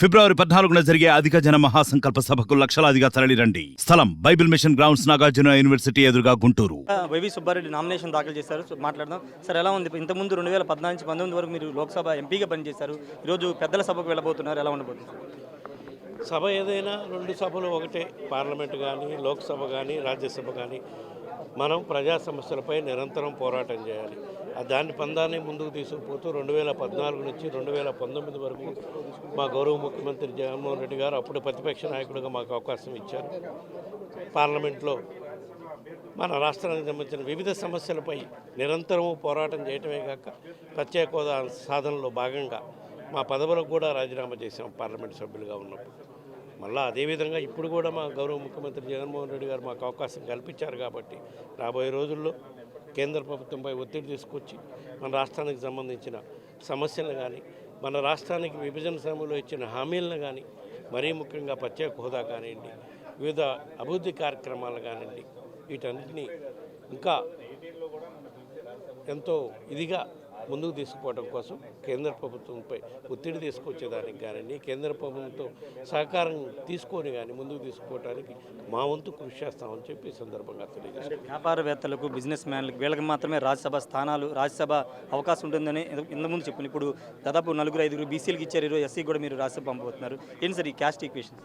ఫిబ్రవరి పద్నాలుగున జరిగే అధిక జన మహాసంకల్ప సభకు లక్షలాదిగా తరలిరండి. స్థలం Bible mission grounds Nagarjuna university ఎదురుగా గుంటూరు. వైవి సుబ్బారెడ్డి నామినేషన్ దాఖలు చేశారు. సో మాట్లాడదాం. సార్ ఎలా ఉంది? ఇంతకుముందు రెండు వేల పద్నాలుగు నుంచి పంతొమ్మిది వరకు మీరు లోక్సభ ఎంపీగా పనిచేశారు. ఈరోజు పెద్దల సభకు వెళ్ళబోతున్నారు. ఎలా ఉండబోతుంది? సభ ఏదైనా రెండు సభలు ఒకటే. పార్లమెంట్ కానీ లోక్సభ కానీ రాజ్యసభ కానీ మనం ప్రజా సమస్యలపై నిరంతరం పోరాటం చేయాలి. దాని పందాన్ని ముందుకు తీసుకుపోతూ రెండు వేల పద్నాలుగు నుంచి రెండు వేల పంతొమ్మిది వరకు మా గౌరవ ముఖ్యమంత్రి జగన్మోహన్ రెడ్డి గారు అప్పుడు ప్రతిపక్ష నాయకుడిగా మాకు అవకాశం ఇచ్చారు. పార్లమెంట్లో మన రాష్ట్రానికి సంబంధించిన వివిధ సమస్యలపై నిరంతరము పోరాటం చేయటమే కాక ప్రత్యేక హోదా సాధనలో భాగంగా మా పదవులకు కూడా రాజీనామా చేశాం పార్లమెంట్ సభ్యులుగా ఉన్నప్పుడు. మళ్ళీ అదేవిధంగా ఇప్పుడు కూడా మా గౌరవ ముఖ్యమంత్రి జగన్మోహన్ రెడ్డి గారు మాకు అవకాశం కల్పించారు కాబట్టి రాబోయే రోజుల్లో కేంద్ర ప్రభుత్వంపై ఒత్తిడి తీసుకొచ్చి మన రాష్ట్రానికి సంబంధించిన సమస్యలను కానీ మన రాష్ట్రానికి విభజన సమయంలో ఇచ్చిన హామీలను కానీ మరీ ముఖ్యంగా ప్రత్యేక హోదా కానివ్వండి వివిధ అభివృద్ధి కార్యక్రమాలు కానివ్వండి వీటన్నిటినీ ఇంకా ఎంతో ఇదిగా ముందుకు తీసుకుపోవడం కోసం కేంద్ర ప్రభుత్వంపై ఒత్తిడి తీసుకొచ్చేదానికి కానీ కేంద్ర ప్రభుత్వంతో సహకారం తీసుకొని కానీ ముందుకు తీసుకుపోవడానికి మా వంతు కృషి చేస్తామని చెప్పి ఈ సందర్భంగా తెలియజేస్తాం వ్యాపారవేత్తలకు బిజినెస్ మ్యాన్లకు వీళ్ళకి మాత్రమే రాజ్యసభ స్థానాలు రాజ్యసభ అవకాశం ఉంటుందని ఇంత- ఇంతకుముందు చెప్పిన ఇప్పుడు దాదాపు నలుగురు ఐదుగురు బీసీలకు ఇచ్చారు ఈరోజు ఎస్సీ కూడా మీరు రాజ్యసభ పంపబోతున్నారు ఏంటి సార్ ఈ క్యాస్ట్ ఈక్వేషన్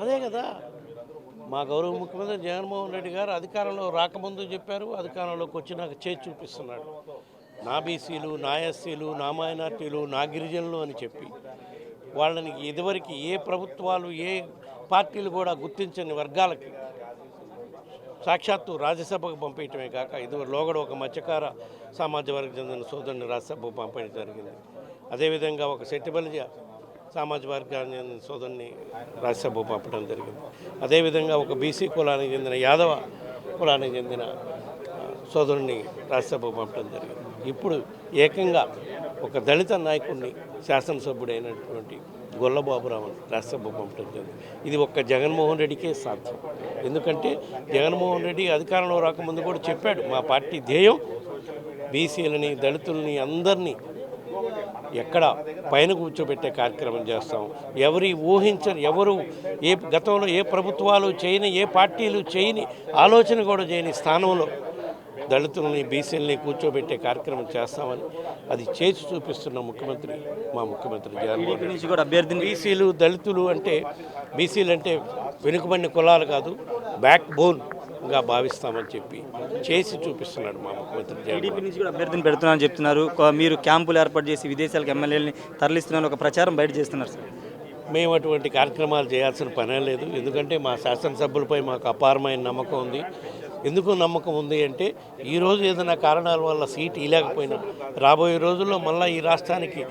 అదే కదా మా గౌరవ ముఖ్యమంత్రి జగన్మోహన్ రెడ్డి గారు అధికారంలో రాకముందు చెప్పారు అధికారంలోకి వచ్చి నాకు చేసి చూపిస్తున్నాడు. నా బీసీలు నా ఎస్సీలు నా మైనార్టీలు నా గిరిజనులు అని చెప్పి వాళ్ళని ఇదివరకు ఏ ప్రభుత్వాలు ఏ పార్టీలు కూడా గుర్తించని వర్గాలకి సాక్షాత్తు రాజ్యసభకు పంపించడమే కాక ఇది లోగడ ఒక మత్స్యకార సామాజిక వర్గం చెందిన సోదరుని రాజ్యసభకు పంపడం జరిగింది. అదేవిధంగా ఒక శెట్టిబలిజ సామాజిక వర్గాన్ని చెందిన సోదరుని రాజ్యసభకు పంపడం జరిగింది. అదేవిధంగా ఒక బీసీ కులానికి చెందిన యాదవ కులానికి చెందిన సోదరుని రాజ్యసభకు పంపడం జరిగింది. ఇప్పుడు ఏకంగా ఒక దళిత నాయకుడిని శాసనసభ్యుడైనటువంటి గొల్లబాబురావుని రాజ్యసభకు పంపడం జరిగింది. ఇది ఒక్క జగన్మోహన్ రెడ్డికే సాధ్యం. ఎందుకంటే జగన్మోహన్ రెడ్డి అధికారంలో రాకముందు కూడా చెప్పాడు మా పార్టీ ధ్యేయం బీసీలని దళితుల్ని అందరినీ ఎక్కడ పైన కూర్చోబెట్టే కార్యక్రమం చేస్తాం. ఎవరి ఊహించని ఎవరు ఏ గతంలో ఏ ప్రభుత్వాలు చేయని ఏ పార్టీలు చేయని ఆలోచన కూడా చేయని స్థానంలో దళితుల్ని బీసీలని కూర్చోబెట్టే కార్యక్రమం చేస్తామని అది చేసి చూపిస్తున్న ముఖ్యమంత్రి మా ముఖ్యమంత్రి జగన్మోహన్ బీసీలు దళితులు అంటే బీసీలు అంటే వెనుకబడిన కులాలు కాదు బ్యాక్ బోన్గా భావిస్తామని చెప్పి చేసి చూపిస్తున్నాడు మా ముఖ్యమంత్రి టీడీపీ నుంచి కూడా అభ్యర్థిని పెడుతున్నారని చెప్తున్నారు. మీరు క్యాంపులు ఏర్పాటు చేసి విదేశాలకు ఎమ్మెల్యేలని తరలిస్తున్నారని ఒక ప్రచారం బయట చేస్తున్నారు సార్. మేము అటువంటి కార్యక్రమాలు చేయాల్సిన పనే లేదు. ఎందుకంటే మా శాసనసభ్యులపై మాకు అపారమైన నమ్మకం ఉంది. ఎందుకు నమ్మకం ఉంది అంటే ఈరోజు ఏదైనా కారణాల వల్ల సీట్ ఇలాకపోయినా రాబోయే రోజుల్లో మళ్ళీ ఈ రాష్ట్రానికి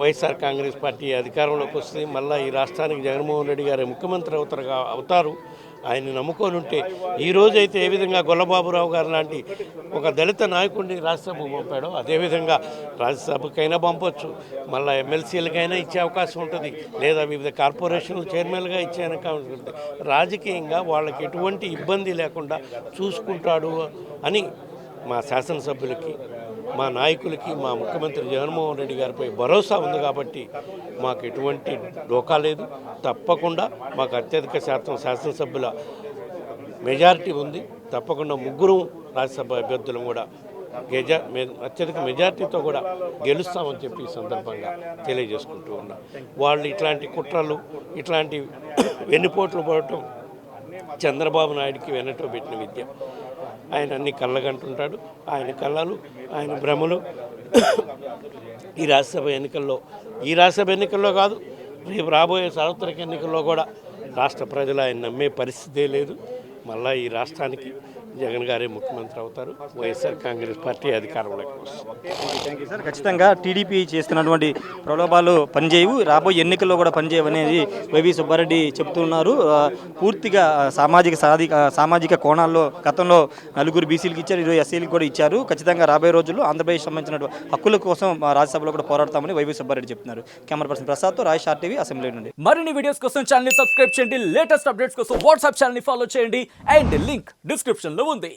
వైఎస్ఆర్ కాంగ్రెస్ పార్టీ అధికారంలోకి వస్తుంది మళ్ళీ ఈ రాష్ట్రానికి జగన్మోహన్ రెడ్డి గారు ముఖ్యమంత్రి అవుతారు అవుతారు. ఆయన్ని నమ్ముకొని ఉంటే ఈరోజైతే అయితే ఏ విధంగా గొల్లబాబురావు గారు లాంటి ఒక దళిత నాయకుడిని రాజ్యసభకు పంపాడో అదేవిధంగా రాజ్యసభకైనా పంపొచ్చు. మళ్ళీ ఎమ్మెల్సీలకైనా ఇచ్చే అవకాశం ఉంటుంది. లేదా వివిధ కార్పొరేషన్లు చైర్మన్గా ఇచ్చే అవకాశం ఉంటుంది. రాజకీయంగా వాళ్ళకి ఎటువంటి ఇబ్బంది లేకుండా చూసుకుంటాడు అని మా శాసనసభ్యులకి మా నాయకులకి మా ముఖ్యమంత్రి జగన్మోహన్ రెడ్డి గారిపై భరోసా ఉంది కాబట్టి మాకు ఎటువంటి డోకా లేదు. తప్పకుండా మాకు అత్యధిక శాతం శాసనసభ్యుల మెజారిటీ ఉంది. తప్పకుండా ముగ్గురు రాజ్యసభ అభ్యర్థులు కూడా గెజా మె- అత్యధిక మెజార్టీతో కూడా గెలుస్తామని చెప్పి ఈ సందర్భంగా తెలియజేసుకుంటూ ఉన్నాం. వాళ్ళు ఇట్లాంటి కుట్రలు ఇట్లాంటి వెన్నుపోట్లు పడటం చంద్రబాబు నాయుడికి వెనటో పెట్టిన విద్య. ఆయన అన్ని కళ్ళగంటుంటాడు ఆయన కళ్ళలు ఆయన భ్రమలు ఈ రాజ్యసభ ఎన్నికల్లో. ఈ రాజ్యసభ ఎన్నికల్లో కాదు రేపు రాబోయే సార్వత్రిక ఎన్నికల్లో కూడా రాష్ట్ర ప్రజలు ఆయన నమ్మే పరిస్థితే లేదు. మళ్ళీ ఈ రాష్ట్రానికి జగన్ గారే ముఖ్యమంత్రి అవుతారు. వైఎస్ఆర్ కాంగ్రెస్ పార్టీ అధికారంలోకి వస్తుంది సార్ ఖచ్చితంగా టీడీపీ చేస్తున్నటువంటి ప్రలోభాలు పనిచేయవు. రాబోయే ఎన్నికల్లో కూడా పనిచేయవు అనేది వైవి సుబ్బారెడ్డి చెప్తున్నారు. పూర్తిగా సామాజిక సాధిక సామాజిక కోణాల్లో గతంలో నలుగురు బీసీలకు ఇచ్చారు ఈరోజు ఎస్సీలకు కూడా ఇచ్చారు. ఖచ్చితంగా రాబోయే రోజుల్లో ఆంధ్రప్రదేశ్ సంబంధించిన హక్కుల కోసం రాజ్యసభలో కూడా పోరాడతామని వైవి సుబ్బారెడ్డి చెప్తున్నారు. కెమెరా పర్సన్ ప్రసాద్తో రాయ్ షార్ టీవీ అసెంబ్లీ నుండి. మరిన్ని వీడియోస్ కోసం ఛానల్ని సబ్స్క్రైబ్ చేయండి. లేటెస్ట్ అప్డేట్స్ కోసం వాట్సాప్ ఛానల్ని ఫాలో చేయండి. అండ్ లింక్ డిస్క్రిప్షన్లో ఉంది